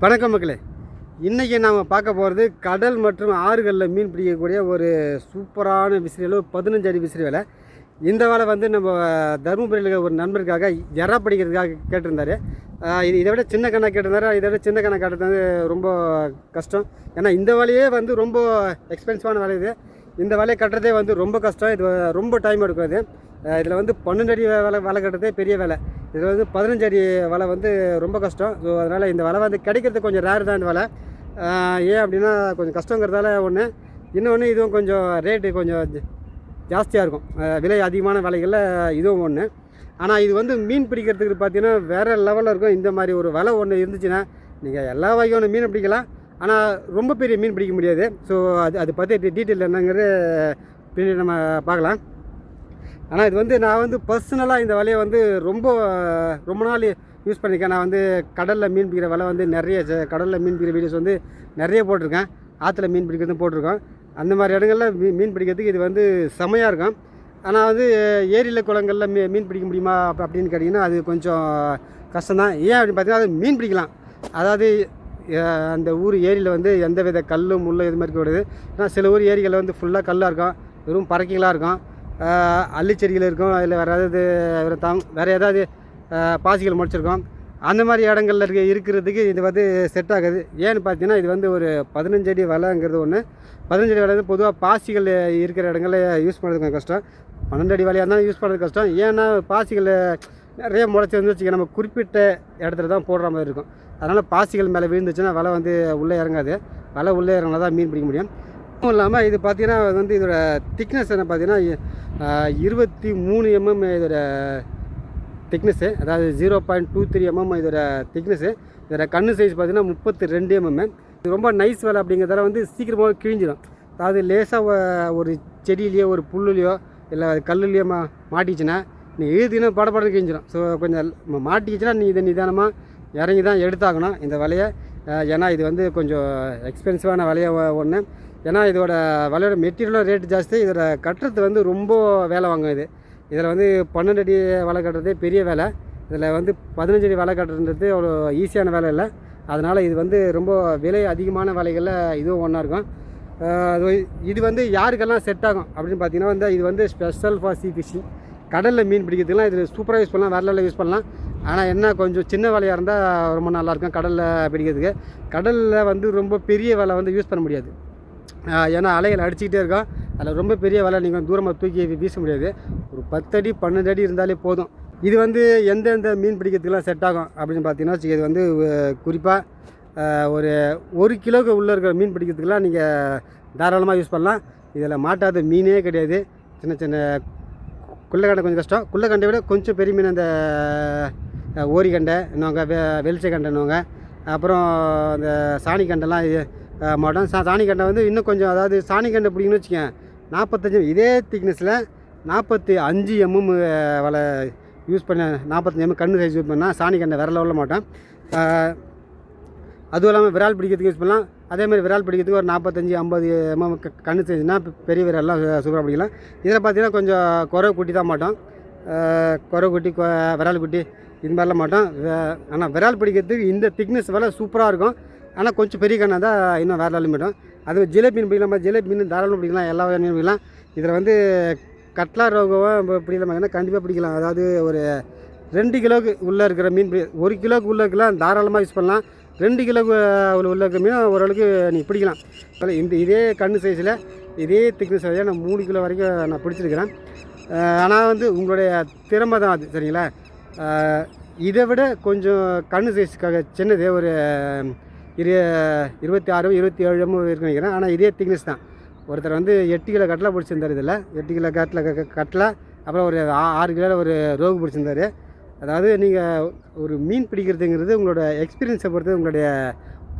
வணக்கம் மக்களே. இன்றைக்கி நாம் பார்க்க போகிறது கடல் மற்றும் ஆறுகளில் மீன் பிடிக்கக்கூடிய ஒரு சூப்பரான விசிறியில் ஒரு பதினஞ்சு அடி விசிறி வேலை. இந்த வேலை வந்து நம்ம தருமபுரியில் இருக்கிற ஒரு நண்பருக்காக எறா பிடிக்கிறதுக்காக கேட்டிருந்தாரு. இது இதை விட சின்ன கணக்கு கேட்டிருந்தாரு? இதை விட சின்ன கணக்கு கட்டுறது ரொம்ப கஷ்டம். ஏன்னா இந்த வேலையே வந்து ரொம்ப எக்ஸ்பென்சிவான வேலை இது. இந்த வேலையை கட்டுறதே வந்து ரொம்ப கஷ்டம். இது ரொம்ப டைம் எடுக்கும் இதில் வந்து பன்னெண்டு அடி வலை வலை கட்டுறதே பெரிய வேலை. இதில் வந்து பதினஞ்சு அடி வலை வந்து ரொம்ப கஷ்டம். ஸோ அதனால் இந்த வலை வந்து கிடைக்கிறது கொஞ்சம் ரேர் தான் இந்த வலை. ஏன் அப்படின்னா கொஞ்சம் கஷ்டங்கிறதால ஒன்று இன்னொன்று இதுவும் கொஞ்சம் ரேட்டு கொஞ்சம் ஜ- ஜாஸ்தியாக இருக்கும். விலை அதிகமான வலைகளில் இதுவும் ஒன்று ஆனால் இது வந்து மீன் பிடிக்கிறதுக்கு பார்த்தீங்கன்னா வேறு லெவலில் இருக்கும். இந்த மாதிரி ஒரு வலை ஒன்று இருந்துச்சுன்னா நீங்கள் எல்லா வகையான மீன் பிடிக்கலாம். ஆனால் ரொம்ப பெரிய மீன் பிடிக்க முடியாது. ஸோ அது அது பற்றி டீட்டெயில் என்னங்கிறது பின்னாடி நம்ம பார்க்கலாம். ஆனால் இது வந்து நான் வந்து பர்சனலாக இந்த வலையை வந்து ரொம்ப ரொம்ப நாள் யூஸ் பண்ணியிருக்கேன் நான் வந்து கடலில் மீன் பிடிக்கிற வலை வந்து நிறைய கடலில் மீன் பிடிக்கிற வீடியோஸ் வந்து நிறைய போட்டிருக்கேன். ஆற்றுல மீன் பிடிக்கிறதும் போட்டிருக்கோம். அந்த மாதிரி இடங்களில் மீ மீன் பிடிக்கிறதுக்கு இது வந்து செமையாக இருக்கும். ஆனால் வந்து ஏரியில் குளங்களில் மீ மீன் பிடிக்க முடியுமா அப்ப- அப்படின்னு கேட்டிங்கன்னா அது கொஞ்சம் கஷ்டம்தான். ஏன் அப்படின்னு பார்த்தீங்கன்னா அது மீன் பிடிக்கலாம். அதாவது அந்த ஊர் ஏரியில் வந்து எந்த வித கல் முள் இது மாதிரி கூடாது. ஏன்னா சில ஊர் ஏரிகளில் வந்து ஃபுல்லாக கல்லாக இருக்கும். வெறும் பறக்கைகளாக இருக்கும். அள்ளிச்செடிகள் இருக்கும் அதில் வேறு ஏதாவது வேறு தாங் வேறு ஏதாவது பாசிகள் முடிச்சிருக்கோம் அந்த மாதிரி இடங்கள்ல இருக்க இருக்கிறதுக்கு இது வந்து செட் ஆகுது. ஏன்னு பார்த்தீங்கன்னா இது வந்து ஒரு பதினஞ்சு அடி வலைங்கிறது ஒன்று பதினஞ்சு அடி வலை வந்து பொதுவாக பாசிகள் இருக்கிற இடங்களில் யூஸ் பண்ணுறது கொஞ்சம் கஷ்டம். பன்னெண்டு அடி வலையாக இருந்தாலும் யூஸ் பண்ணுறது கஷ்டம். ஏன்னா பாசிகள் நிறைய முளைச்சி வந்து வச்சுக்க நம்ம குறிப்பிட்ட இடத்துல தான் போடுற மாதிரி இருக்கும். அதனால் பாசிகள் மேலே விழுந்துச்சுன்னா வலை வந்து உள்ளே இறங்காது. வலை உள்ளே இறங்கினா தான் மீன் பிடிக்க முடியும். அதுவும் இல்லாமல் இது பார்த்தீங்கன்னா வந்து இதோட திக்னஸ் என்ன பார்த்தீங்கன்னா இருபத்தி மூணு எம்எம் இதோட திக்னஸ்ஸு அதாவது zero point two three MM இதோட திக்னஸ்ஸு இதோட கண்ணு சைஸ் பார்த்தீங்கன்னா முப்பத்தி ரெண்டு எம்எம் இது ரொம்ப நைஸ் வேலை அப்படிங்கிறதால வந்து சீக்கிரமாக கிழிஞ்சிடும் அதாவது லேசாக ஒரு செடியிலையோ ஒரு புல்லுலையோ இல்லை கல்லுலையோ மா மாட்டிச்சுன்னா நீ எழுதினா படப்படம் கிழிஞ்சிடும் ஸோ கொஞ்சம் மாட்டிச்சுன்னா நீ இதை நிதானமாக இறங்கி தான் எடுத்தாகணும் இந்த வலையை. ஏன்னா இது வந்து கொஞ்சம் எக்ஸ்பென்சிவான வலையை ஒன்று ஏன்னா இதோட வலையோட மெட்டீரியலும் ரேட் ஜாஸ்தி. இதோட கட்டுறது வந்து ரொம்ப வேலை வாங்கும் இது. இதில் வந்து பன்னெண்டு அடி வேலை கட்டுறதே பெரிய வேலை. இதில் வந்து பதினஞ்சு அடி வலை கட்டுறது அவ்வளோ ஈஸியான வேலை இல்லை. அதனால் இது வந்து ரொம்ப விலை அதிகமான வேலைகளில் இதுவும் ஒன்றா இருக்கும். இது வந்து யாருக்கெல்லாம் செட் ஆகும் அப்படின்னு பார்த்தீங்கன்னா வந்து இது வந்து ஸ்பெஷல் ஃபார் சீ ஃபிஷிங் கடலில் மீன் பிடிக்கிறதுக்குலாம் இது சூப்பராக யூஸ் பண்ணலாம். வேற லெவலில் யூஸ் பண்ணலாம். ஆனால் என்ன கொஞ்சம் சின்ன வலையாக இருந்தால் ரொம்ப நல்லாயிருக்கும் கடலில் பிடிக்கிறதுக்கு. கடலில் வந்து ரொம்ப பெரிய வலை வந்து யூஸ் பண்ண முடியாது. ஏன்னா அலைகள் அடிச்சுக்கிட்டே இருக்கும் அதில் ரொம்ப பெரிய வலை நீங்கள் தூரமாக தூக்கி வீச முடியாது. ஒரு பத்தடி பன்னெண்டு அடி இருந்தாலே போதும். இது வந்து எந்தெந்த மீன் பிடிக்கிறதுக்கெலாம் செட் ஆகும் அப்படின்னு பார்த்தீங்கன்னா வச்சு இது வந்து குறிப்பாக ஒரு ஒரு கிலோக்கு உள்ளே இருக்கிற மீன் பிடிக்கிறதுக்கெலாம் நீங்கள் தாராளமாக யூஸ் பண்ணலாம். இதில் மாட்டாத மீனே கிடையாது. சின்ன சின்ன குள்ளக்கண்டை கொஞ்சம் கஷ்டம். குள்ளக்கண்டை விட கொஞ்சம் பெரிய மீன் அந்த ஓரிகண்டை இன்னுவாங்க வெ வெளிச்சக்கண்டைன்னுவாங்க அப்புறம் அந்த சாணிக்கண்டெல்லாம் மாட்டோம் சா சாணிக்கண்டை வந்து இன்னும் கொஞ்சம் அதாவது சாணிக்கண்டை பிடிக்குன்னு பிடிக்கணும்னு வச்சுக்கேன். நாற்பத்தஞ்சு இதே திக்னஸில் நாற்பத்தி அஞ்சு எம்எம் வலை யூஸ் பண்ண நாற்பத்தஞ்சு எம்எம் கண்ணு சைஸ் யூஸ் பண்ணால் சாணிக்கண்டை விரல விட மாட்டோம் அதுவும் இல்லாமல் விரால் பிடிக்கிறதுக்கு யூஸ் பண்ணலாம். அதேமாதிரி விரால் பிடிக்கிறதுக்கு ஒரு நாற்பத்தஞ்சு ஐம்பது எம்எம் கண்ணு செஞ்சுன்னா பெரிய விரல்லாம் சூப்பராக பிடிக்கலாம். இதில் பார்த்தீங்கன்னா கொஞ்சம் குறவை குட்டி தான் மாட்டோம். குறவை குட்டி விரால் குட்டி இது மாதிரிலாம் மாட்டோம். ஆனால் விரால் பிடிக்கிறதுக்கு இந்த திக்னஸ் வேலை சூப்பராக இருக்கும். ஆனால் கொஞ்சம் பெரிய கண்ணாக தான் இன்னும் வேறு லெவலில் மாட்டோம் அது ஜிலேபி மீன் பிடிக்கலாம் ஜிலேபி மீன் தாராளம் பிடிக்கலாம் எல்லா வகையான மீன் பிடிக்கலாம். இதில் வந்து கட்லா ரோகம் பிடிக்கலாம் ஏன்னா கண்டிப்பாக பிடிக்கலாம். அதாவது ஒரு ரெண்டு கிலோவுக்கு உள்ளே இருக்கிற மீன் பிடி ஒரு கிலோவுக்கு உள்ளே இருக்கலாம் தாராளமாக யூஸ் பண்ணலாம். ரெண்டு கிலோவுக்கு உள்ள இருக்கிற மீன் ஓரளவுக்கு நீங்கள் பிடிக்கலாம். அதில் இந்த இதே கண்ணு சைஸில் இதே திக்னஸ் சைஸில் நான் மூணு கிலோ வரைக்கும் நான் பிடிச்சிருக்கிறேன். ஆனால் வந்து உங்களுடைய திறமை தான் அது சரிங்களா? இதை விட கொஞ்சம் கண்ணு சைஸுக்காக சின்னது ஒரு இரு இருபத்தி ஆறு இருபத்தி ஏழு இருக்குன்னு நினைக்கிறேன் ஆனால் இதே திக்னஸ் தான். ஒருத்தர் வந்து எட்டு கிலோ கட்டில் பிடிச்சிருந்தார் இதில். எட்டு கிலோ கட்டில் கட்டில் அப்புறம் ஒரு ஆறு கிலோவில் ஒரு ரோகு பிடிச்சிருந்தாரு. அதாவது நீங்கள் ஒரு மீன் பிடிக்கிறதுங்கிறது உங்களோட எக்ஸ்பீரியன்ஸை பொறுத்து உங்களுடைய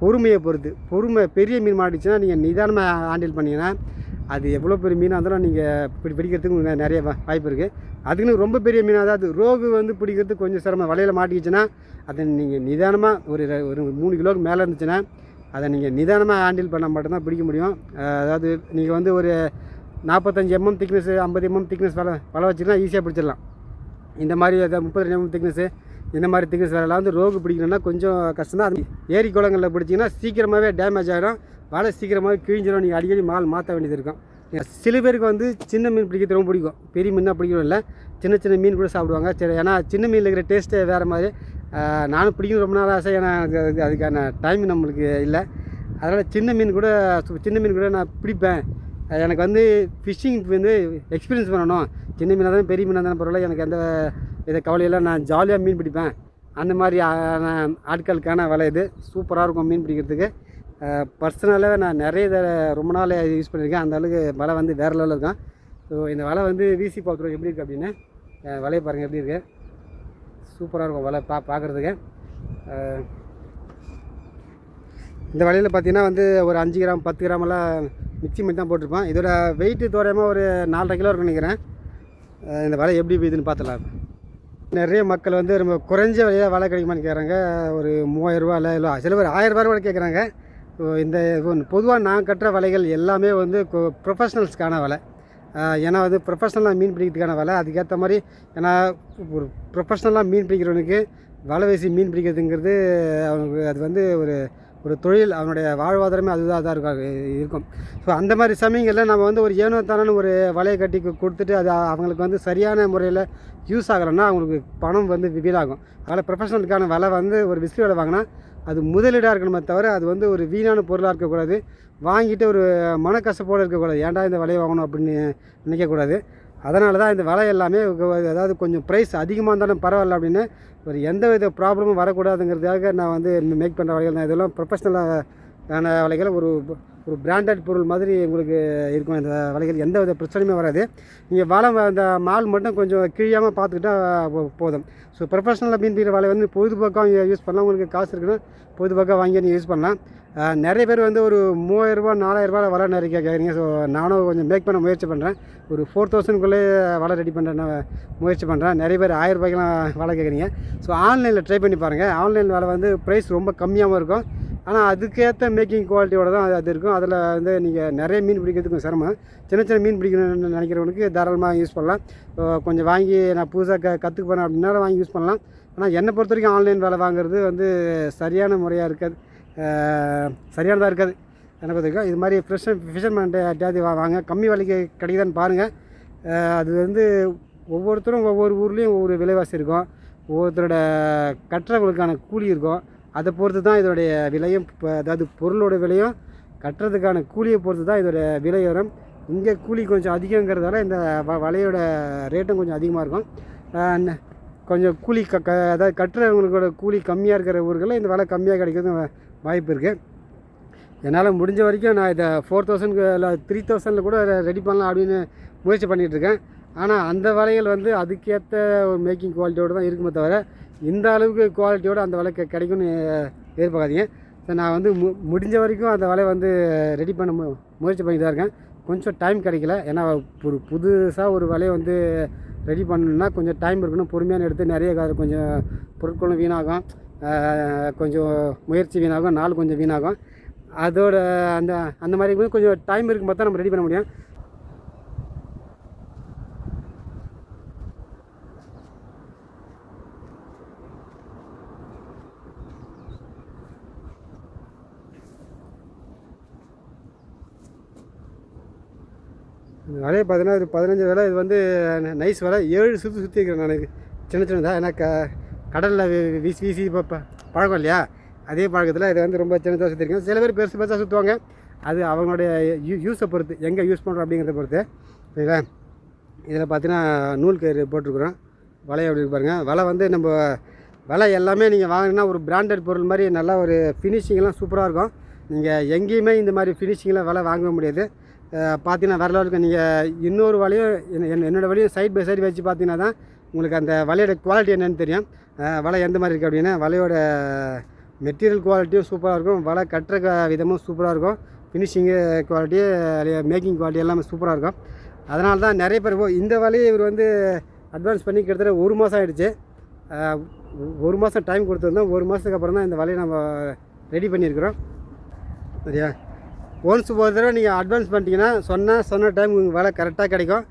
பொறுமையை பொறுத்து. பொறுமை பெரிய மீன் மாட்டிச்சுன்னா நீங்கள் நிதானமாக ஹேண்டில் பண்ணிங்கன்னா அது எவ்வளோ பெரிய மீனாக இருந்தாலும் நீங்கள் பிடி பிடிக்கிறதுக்கு நிறைய வா- வாய்ப்பு இருக்குது அதுக்குன்னு ரொம்ப பெரிய மீனாக அதாவது ரோகு வந்து பிடிக்கிறதுக்கு கொஞ்சம் சிரமம். வலையில் மாட்டிக்கிச்சுன்னா அதை நீங்கள் நிதானமாக ஒரு ஒரு மூணு கிலோவுக்கு மேலே இருந்துச்சுன்னா அதை நீங்கள் நிதானமாக ஹேண்டில் பண்ணால் மட்டும்தான் பிடிக்க முடியும். அதாவது நீங்கள் வந்து ஒரு நாற்பத்தஞ்சு எம்எம் திக்னஸ் ஐம்பது எம்எம் திக்னஸ் வலை வலை வச்சுருந்தா ஈஸியாக பிடிச்சிடலாம். இந்த மாதிரி முப்பது எம்எம் திக்னஸ்ஸு இந்த மாதிரி திக்னஸ் வலையெல்லாம் வந்து ரோகு பிடிக்கணும்னா கொஞ்சம் கஷ்டம் தான் அது ஏரி குளங்களில் பிடிச்சிங்கன்னா சீக்கிரமாகவே டேமேஜ் ஆகிடும் வலை சீக்கிரமாகவே கிழிஞ்சிடும் நீங்கள் அடிக்கடி மால் மாற்ற வேண்டியது இருக்கும். சில பேருக்கு வந்து சின்ன மீன் பிடிக்கிறது ரொம்ப பிடிக்கும். பெரிய மீனாக பிடிக்கணும் இல்லை. சின்ன சின்ன மீன் கூட சாப்பிடுவாங்க. சரி ஏன்னா சின்ன மீனில் இருக்கிற டேஸ்ட்டே வேறு மாதிரி. நானும் பிடிக்கணும் ரொம்ப நாள் ஆசை. ஏன்னா அதுக்கு- அதுக்கான டைம் நம்மளுக்கு இல்லை. அதனால் சின்ன மீன் கூட சின்ன மீன் கூட நான் பிடிப்பேன். எனக்கு வந்து ஃபிஷ்ஷிங் வந்து எக்ஸ்பீரியன்ஸ் பண்ணணும். சின்ன மீனாக தான் பெரிய மீனாக தானே பரவாயில்ல. எனக்கு எந்த இதை கவலையெல்லாம் நான் ஜாலியாக மீன் பிடிப்பேன். அந்த மாதிரி ஆட்களுக்கான வலை இது. சூப்பராக இருக்கும் மீன் பிடிக்கிறதுக்கு. பர்சனலாகவே நான் நிறைய இதை ரொம்ப நாள் யூஸ் பண்ணியிருக்கேன். அந்த அளவுக்கு வலை வந்து வேறு லெவலில் இருக்கும். ஸோ இந்த வலை வந்து வீசி பார்க்குறோம். எப்படி இருக்குது அப்படின்னு? வலையை பாருங்கள் எப்படி இருக்குது சூப்பராக இருக்கும் வலை பா பார்க்குறதுக்கு. இந்த வலையில் பார்த்தீங்கன்னா வந்து ஒரு அஞ்சு கிராம் பத்து கிராம் எல்லாம் மிக்சி பண்ணி தான் போட்டிருப்பான் இதோட வெயிட்டு தோராயமாக ஒரு நாலரை கிலோ இருக்குன்னு நினைக்கிறேன். இந்த வலை எப்படி இதுன்னு பார்த்துலாம் நிறைய மக்கள் வந்து ரொம்ப குறைஞ்ச விலையாக வலை கிடைக்குமான்னு கேட்குறாங்க ஒரு மூவாயிரரூவா இல்லை இல்லை சில பேர் ஆயிரரூபா கூட கேட்குறாங்க இந்த பொதுவாக நான் கட்டுற வலைகள் எல்லாமே வந்து ப்ரொஃபஷ்னல்ஸ்க்கான வலை. ஏன்னா வந்து ப்ரொஃபஷ்னலாக மீன் பிடிக்கிறதுக்கான வலை. அதுக்கேற்ற மாதிரி ஏன்னா ஒரு ப்ரொஃபஷ்னலாக மீன் பிடிக்கிறவனுக்கு வலை வீசி மீன் பிடிக்கிறதுங்கிறது அவனுக்கு அது வந்து ஒரு ஒரு தொழில் அவனுடைய வாழ்வாதாரமே அதுதான் தான் இருக்கும் இருக்கும். ஸோ அந்த மாதிரி சமயங்களில் நம்ம வந்து ஒரு ஏனோ தானோன்னு ஒரு வலையை கட்டி கொடுத்துட்டு அது அவங்களுக்கு வந்து சரியான முறையில் யூஸ் ஆகலைன்னா அவங்களுக்கு பணம் வந்து வீணாகும். அதனால் ப்ரொஃபஷனலுக்கான விலை வந்து ஒரு விசிறி விலை வாங்கினா அது முதலீடாக இருக்கணுமே தவிர அது வந்து ஒரு வீணான பொருளாக இருக்கக்கூடாது. வாங்கிட்டு ஒரு மனக்கசப்போடு இருக்கக்கூடாது. ஏன்டா இந்த விலையை வாங்கணும் அப்படின்னு நினைக்கக்கூடாது. அதனால தான் இந்த விலை எல்லாமே அதாவது கொஞ்சம் ப்ரைஸ் அதிகமாக இருந்தாலும் பரவாயில்ல அப்படின்னு ஒரு எந்த வித ப்ராப்ளமும் வரக்கூடாதுங்கிறதுக்காக நான் வந்து மேக் பண்ணுற வலைகள் தான். இதெல்லாம் ப்ரொஃபஷ்னலான வலைகள் ஒரு ஒரு பிராண்டட் பொருள் மாதிரி உங்களுக்கு இருக்கும். இந்த வலைகள் எந்த வித பிரச்சனையுமே வராது. நீங்கள் வலை அந்த மால் மட்டும் கொஞ்சம் கிழியாமல் பார்த்துக்கிட்டா போ- போதும். ஸோ ப்ரொஃபஷனலாக மீன் பிடிக்கிற வலை வந்து பொழுதுபோக்காக யூஸ் பண்ணலாம். உங்களுக்கு காசு இருக்குன்னா பொழுதுபோக்காக வாங்கி நீங்கள் யூஸ் பண்ணலாம். நிறைய பேர் வந்து ஒரு மூவாயிரரூபா நாலாயிரரூபா வலை நிறைய கேட்குறீங்க ஸோ நானும் கொஞ்சம் மேக் பண்ண முயற்சி பண்ணுறேன் ஒரு ஃபோர் தௌசண்ட்குள்ளே வலை ரெடி பண்ணுறேன் நான் முயற்சி பண்ணுறேன் நிறைய பேர் ஆயிரம் ரூபாய்க்கெலாம் வலை கேட்குறீங்க ஸோ ஆன்லைனில் ட்ரை பண்ணி பாருங்கள் ஆன்லைன் வலை வந்து ப்ரைஸ் ரொம்ப கம்மியாகவும் இருக்கும். ஆனால் அதுக்கேற்ற மேக்கிங் குவாலிட்டியோட தான் அது- அது இருக்கும். அதில் வந்து நீங்கள் நிறைய மீன் பிடிக்கிறதுக்கும் சிரமம். சின்ன சின்ன மீன் பிடிக்கணும்னு நினைக்கிறவனுக்கு தாராளமாக யூஸ் பண்ணலாம். கொஞ்சம் வாங்கி நான் புதுசாக க கற்றுக்க போகிறேன் அப்படின்னாலும் வாங்கி யூஸ் பண்ணலாம். ஆனால் என்னை பொறுத்த வரைக்கும் ஆன்லைன் வேலை வாங்குறது வந்து சரியான முறையாக இருக்காது. சரியானதாக இருக்காது. என்னை பொறுத்த வரைக்கும் இது மாதிரி ஃப்ரெஷ் ஃபிஷர்மேன்ட்டு யார்ட்டையாவது வாங்க. கம்மி விலைக்கு கிடைக்குதான்னு பாருங்கள் அது வந்து ஒவ்வொருத்தரும் ஒவ்வொரு ஊர்லேயும் ஒவ்வொரு விலைவாசி இருக்கும். ஒவ்வொருத்தரோட கட்டுறவங்களுக்கான கூலி இருக்கும். அதை பொறுத்து தான் இதோடைய விலையும் இப்போ அதாவது பொருளோட விலையும் கட்டுறதுக்கான கூலியை பொறுத்து தான் இதோட விலை வரும் இங்கே கூலி கொஞ்சம் அதிகங்கிறதால இந்த வ வலையோட ரேட்டும் கொஞ்சம் அதிகமாக இருக்கும். கொஞ்சம் கூலி க க அதாவது கட்டுறவங்களோட கூலி கம்மியாக இருக்கிற ஊர்களில் இந்த விலை கம்மியாக கிடைக்கிறது வாய்ப்பு இருக்குது என்னால் முடிஞ்ச வரைக்கும் நான் இதை ஃபோர் தௌசண்ட் இல்லை த்ரீ தௌசண்டில் கூட ரெடி பண்ணலாம் அப்படின்னு முயற்சி பண்ணிகிட்டு இருக்கேன். ஆனால் அந்த வலைகள் வந்து அதுக்கேற்ற ஒரு மேக்கிங் குவாலிட்டியோடு தான் இருக்குமே தவிர இந்த அளவுக்கு குவாலிட்டியோடு அந்த வலை கிடைக்கும்னு எதிர்பார்க்காதீங்க. ஸோ நான் வந்து மு முடிஞ்ச வரைக்கும் அந்த வலையை வந்து ரெடி பண்ண மு முயற்சி பண்ணி தான் இருக்கேன். கொஞ்சம் டைம் கிடைக்கல. ஏன்னா ஒரு புதுசாக ஒரு வலையை வந்து ரெடி பண்ணணும்னா கொஞ்சம் டைம் இருக்கணும். பொறுமையான எடுத்து நிறைய கொஞ்சம் பொருட்களும் வீணாகும். கொஞ்சம் முயற்சி வீணாகும். நாள் கொஞ்சம் வீணாகும். அதோட அந்த அந்த மாதிரி கொஞ்சம் டைம் இருக்குன்னு பார்த்தா நம்ம ரெடி பண்ண முடியும். வலையை பார்த்தீங்கன்னா இது பதினஞ்சு விலை இது வந்து நைஸ் விலை. ஏழு சுற்றி சுற்றி இருக்கிறேன் நான். சின்ன சின்னதாக ஏன்னா க கடலில் வீசி வீசி இப்போ ப- பழக்கம் இல்லையா? அதே பழக்கத்தில் இது வந்து ரொம்ப சின்னதாக சுற்றிருக்கேன் சில பேர் பெருசு பெருசாக சுற்றுவாங்க அது அவங்களுடைய யூ யூஸை பொறுத்து எங்கே யூஸ் பண்ணுறோம் அப்படிங்கிறத பொறுத்து. சரிங்களா? இதில் பார்த்தீங்கன்னா நூல் கயிறு போட்டிருக்குறோம். வலை அப்படி பாருங்கள் வலை வந்து நம்ம விலை எல்லாமே நீங்கள் வாங்கினா ஒரு பிராண்டட் பொருள் மாதிரி நல்லா ஒரு ஃபினிஷிங்லாம் சூப்பராக இருக்கும். நீங்கள் எங்கேயுமே இந்த மாதிரி ஃபினிஷிங்கில் விலை வாங்க முடியாது. பார்த்தீங்கன்னா வேறு லெவலுக்கு நீங்கள் இன்னொரு வலையும் என்ன- என்னோடய வலையும் சைட் பை சைடு வச்சு பார்த்தீங்கன்னா தான் உங்களுக்கு அந்த வலையோட குவாலிட்டி என்னென்னு தெரியும். வலை எந்த மாதிரி இருக்குது அப்படின்னா வலையோட மெட்டீரியல் குவாலிட்டியும் சூப்பராக இருக்கும். வலை கட்டுற விதமும் சூப்பராக இருக்கும். ஃபினிஷிங்கு குவாலிட்டி மேக்கிங் குவாலிட்டி எல்லாமே சூப்பராக இருக்கும். அதனால தான் நிறைய பேர் இந்த வலையை இவர் வந்து அட்வான்ஸ் பண்ணி கிட்டத்தட்ட ஒரு மாதம் ஆகிடுச்சு ஒரு மாதம் டைம் கொடுத்துருந்தோம் ஒரு மாதத்துக்கு அப்புறம் தான் இந்த வலையை நம்ம ரெடி பண்ணியிருக்கிறோம். சரியா? ஒன்ஸ் ஒரு தடவை நீங்கள் அட்வான்ஸ் பண்ணிட்டீங்கன்னா சொன்ன சொன்ன டைம் உங்களுக்கு வேலை கரெக்டாக கிடைக்கும்.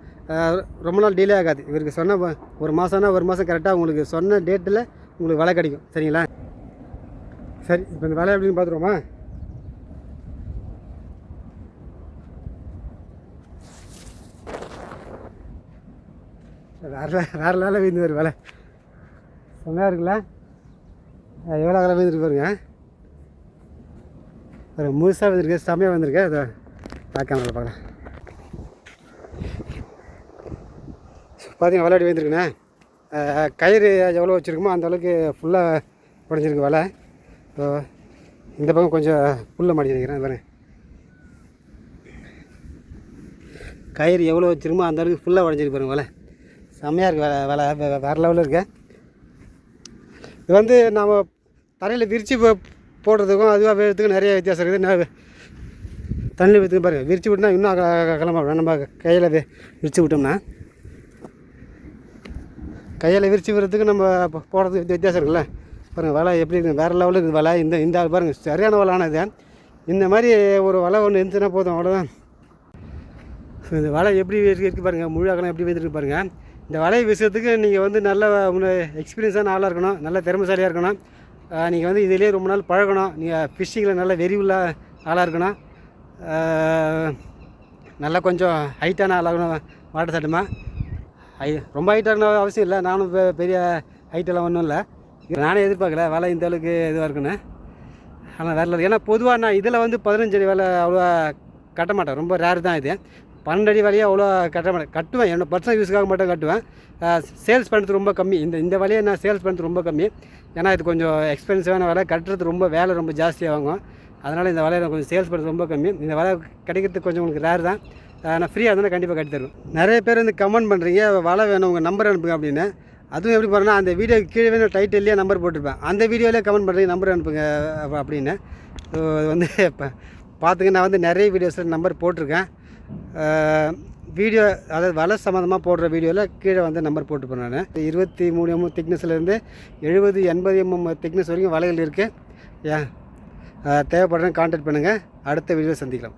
ரொம்ப நாள் டிலே ஆகாது. இவருக்கு சொன்ன ஒரு மாதம்னா ஒரு மாதம் கரெக்டாக உங்களுக்கு சொன்ன டேட்டில் உங்களுக்கு வேலை கிடைக்கும். சரிங்களா? சரி இப்போ இந்த வேலை எப்படின்னு பார்த்துருவோமா? வேறு வேறு வேலை வீழ்ந்து வரும் வேலை. செம்மையாக இருக்குல்ல? எவ்வளோ வேலை வீந்துருக்கு பாருங்க ஒரு முழுசாக வந்திருக்கு செம்மையாக வந்திருக்கு. அதை பார்க்காம பார்க்கலாம். பார்த்தீங்கன்னா வலை அடி வந்துருக்குண்ணே கயிறு எவ்வளோ வச்சுருக்குமோ அந்த அளவுக்கு ஃபுல்லாக உடஞ்சிருக்கு வலை. இப்போ இந்த பக்கம் கொஞ்சம் புல்லை மாடி நினைக்கிறேன் பாருங்க கயிறு எவ்வளோ வச்சுருக்குமோ அந்த அளவுக்கு ஃபுல்லாக உடஞ்சிருக்கு பாருங்க வலை. செம்மையாக இருக்குது வேலை வேலை வேறு லெவலில் இருக்கு. இது வந்து நாம் தரையில் விரித்து போடுறதுக்கும் அதுவாக வேறதுக்கும் நிறைய வித்தியாசம் இருக்குது. நான் தண்ணி விற்று பாருங்கள் விரித்து விட்டுனா இன்னும் கிளம்பணும் கிளம்ப நம்ம கையில் விரித்து விட்டோம்னா. கையில் விரித்து விடுறதுக்கு நம்ம போடுறது போடுறதுக்கு வித்தியாசம் இருக்குல்ல. பாருங்கள் வலை எப்படி இருக்குது வேறு லெவலில் இருக்குது வலை. இந்த இந்த ஆள் பாருங்கள் சரியான வலையானது இந்த மாதிரி ஒரு வலை ஒன்று இருந்துச்சுன்னா போதும். அவ்வளோதான் இந்த வலை எப்படி இருக்குது பாருங்கள் முழு எப்படி வந்துருக்கு பாருங்கள் இந்த வலை விஷயத்துக்கு நீங்கள் வந்து நல்ல உங்களுக்கு எக்ஸ்பீரியன்ஸான ஆளாக இருக்கணும். நல்ல திறமைசாலியாக இருக்கணும். நீங்கள் வந்து இதிலே ரொம்ப நாள் பழகணும். நீங்கள் ஃபிஷ்ஷிங்கில் நல்ல வெறி உள்ள ஆளாக இருக்கணும் நல்லா கொஞ்சம் ஹைட்டான ஆளாகணும் வாட்டர் சட்டமா ஹை ரொம்ப ஹைட்டான அவசியம் இல்லை. நானும் பெரிய ஹைட்டெல்லாம் ஒன்றும் இல்லை. நானே எதிர்பார்க்கல. வேலை இந்த அளவுக்கு இதுவாக இருக்குன்னு. ஆனால் வேற ஏன்னா பொதுவாக நான் இதில் வந்து பதினஞ்சு அடி வேலை அவ்வளோவா கட்ட மாட்டேன். ரொம்ப ரேர் தான் இது. பன்னெண்டு அடி வலையை அவ்வளோ கட்ட மாட்டேன். கட்டுவேன். என்னோட பர்சனல் யூஸுக்காக மட்டும் கட்டுவேன். சேல்ஸ் பண்ணுறது ரொம்ப கம்மி. இந்த இந்த வலையை நான் சேல்ஸ் பண்ணுறது ரொம்ப கம்மி. ஏன்னா இது கொஞ்சம் எக்ஸ்பென்சிவான வேலை. கட்டுறது ரொம்ப வேலை ரொம்ப ஜாஸ்தியாகும் அதனால் இந்த வலையை கொஞ்சம் சேல்ஸ் பண்ணுறது ரொம்ப கம்மி. இந்த வலை கிடைக்கிறதுக்கு கொஞ்சம் உங்களுக்கு ரேர் தான். நான் ஃப்ரீயாக இருந்தால் கண்டிப்பாக கட்டித்தருவேன் நிறைய பேர் வந்து கமெண்ட் பண்ணுறீங்க வலை வேணும் உங்கள் நம்பர் அனுப்புங்க அப்படின்னு. அதுவும் எப்படி பாருன்னா அந்த வீடியோ கீழே வேணும் டைட்டில்லையே நம்பர் போட்டிருப்பேன். அந்த வீடியோவிலே கமெண்ட் பண்ணுறீங்க நம்பர் அனுப்புங்க அப்படின்னு. ஸோ அது வந்து இப்போ பார்த்துங்க. நான் வந்து நிறைய வீடியோஸில் நம்பர் போட்டிருக்கேன். வீடியோ அதாவது வலை சம்மந்தமாக போடுற வீடியோவில் கீழே வந்து நம்பர் போட்டுப்பேன் நான். இருபத்தி மூணு எம்எம் திக்னஸ்லேருந்து எழுபது எண்பது எம்எம் திக்னஸ் வரைக்கும் வலைகள் இருக்குது ஏன்? தேவைப்படுறேன் கான்டாக்ட் பண்ணுங்கள் அடுத்த வீடியோ சந்திக்கலாம்.